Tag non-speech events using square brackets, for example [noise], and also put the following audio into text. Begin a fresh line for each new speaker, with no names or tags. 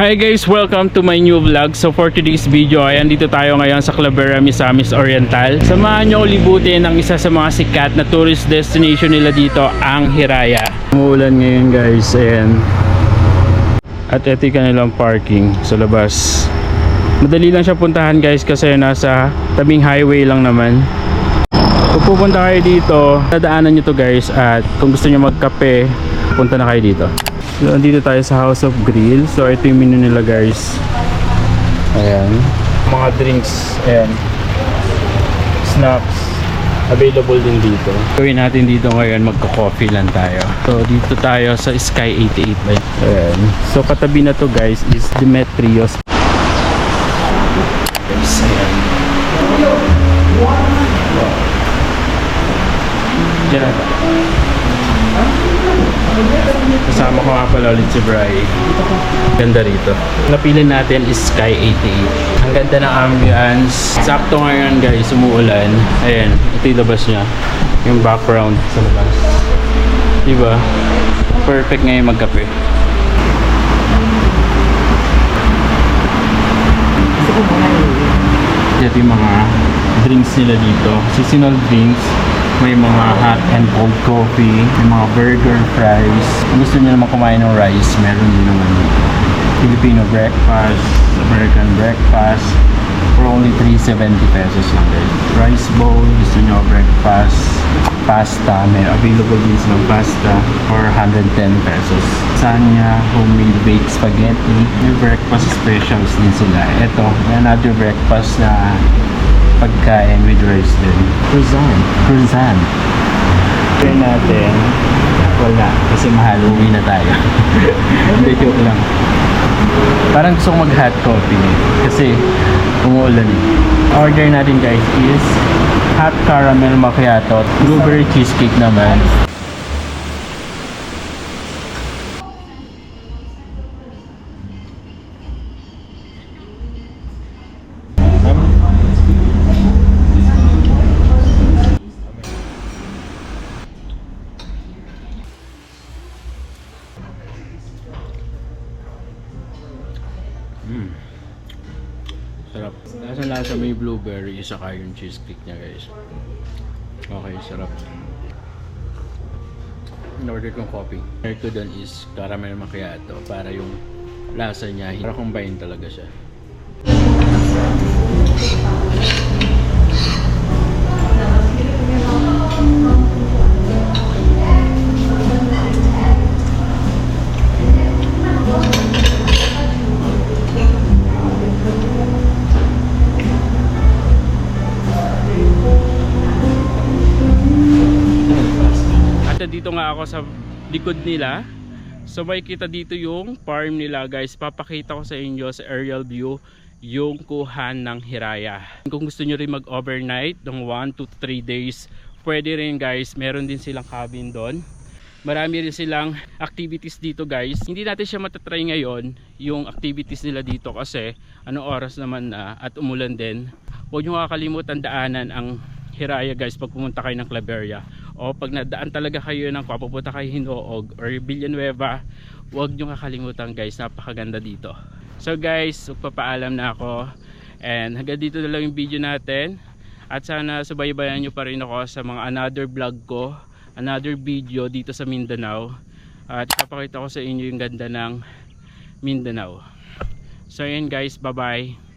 Hi guys, welcome to my new vlog. So for today's video ay andito tayo ngayon sa Clavera Misamis Oriental. Samahan nyo ulibutin ang isa sa mga sikat na tourist destination nila dito, ang Hiraya. Umuulan ngayon guys, ayan. At ito yung kanilang parking sa labas. Madali lang siya puntahan guys kasi nasa tabing highway lang naman. Kung pupunta kayo dito, dadaanan nyo to guys at kung gusto nyo magkape, punta na kayo dito. So, andito tayo sa House of Grill. So, ito yung menu nila guys. Ayan. Mga drinks. Ayan. Snacks. Available din dito. Gawin natin dito ngayon, magko-coffee lang tayo. So, dito tayo sa Sky 88 ba yun? Ayan. So, katabi na to guys is Demetrios. Ayan. Diyan na. Kasama ko nga pala ulit si Bri. Ganda rito. Napili natin is Sky 88. Ang ganda ng ambience. Sakto ngayon guys, umuulan. Ayan, ito yung labas niya. Yung background sa labas. Diba? Perfect ngayon magkape. Ito yung mga drinks nila dito. Seasonal drinks. May mga hot and cold coffee. May mga burger, fries. Gusto niyo naman kumain ng rice, meron din naman dito. Filipino breakfast, American breakfast, for only 370 pesos lang guys. Rice bowl, gusto niyo breakfast, pasta, may available din silang pasta for 110 pesos. Sanya, homemade baked spaghetti, may breakfast specials din sila. Ito, may another breakfast na pagkain with rice din. Croissant. Croissant. Try natin. Wala. Kasi mahal. Uwi na tayo. [laughs] Hindi, joke lang. Parang gusto ko mag hot coffee. Kasi umuulan. Order natin guys is hot caramel macchiato. Blueberry cheesecake naman. Lasa lasa may blueberry saka yung cheesecake niya guys. Okay, sarap. In-order kong coffee. Order ko doon is caramel macchiato para yung lasa niya, para combine talaga siya. At dito nga ako sa likod nila. So may kita dito yung farm nila guys. Papakita ko sa inyo sa aerial view yung kuhan ng Hiraya. Kung gusto nyo rin mag-overnight ng 1 to 3 days, pwede rin guys. Meron din silang cabin doon. Marami rin silang activities dito guys. Hindi natin siya matatry ngayon yung activities nila dito kasi anong oras naman na at umulan din. Huwag nyo kakalimutan daanan ang Hiraya guys pag pumunta kayo ng Claveria o pag nadaan talaga kayo ng papupunta kayo Hinoog or Villanueva huwag nyo kakalimutan guys. Napakaganda dito. So guys magpapaalam na ako. And hanggang dito na lang yung video natin. At sana subaybayan nyo pa rin ako sa mga another vlog ko another video dito sa Mindanao. At ipapakita ko sa inyo yung ganda ng Mindanao. So yun guys. Bye bye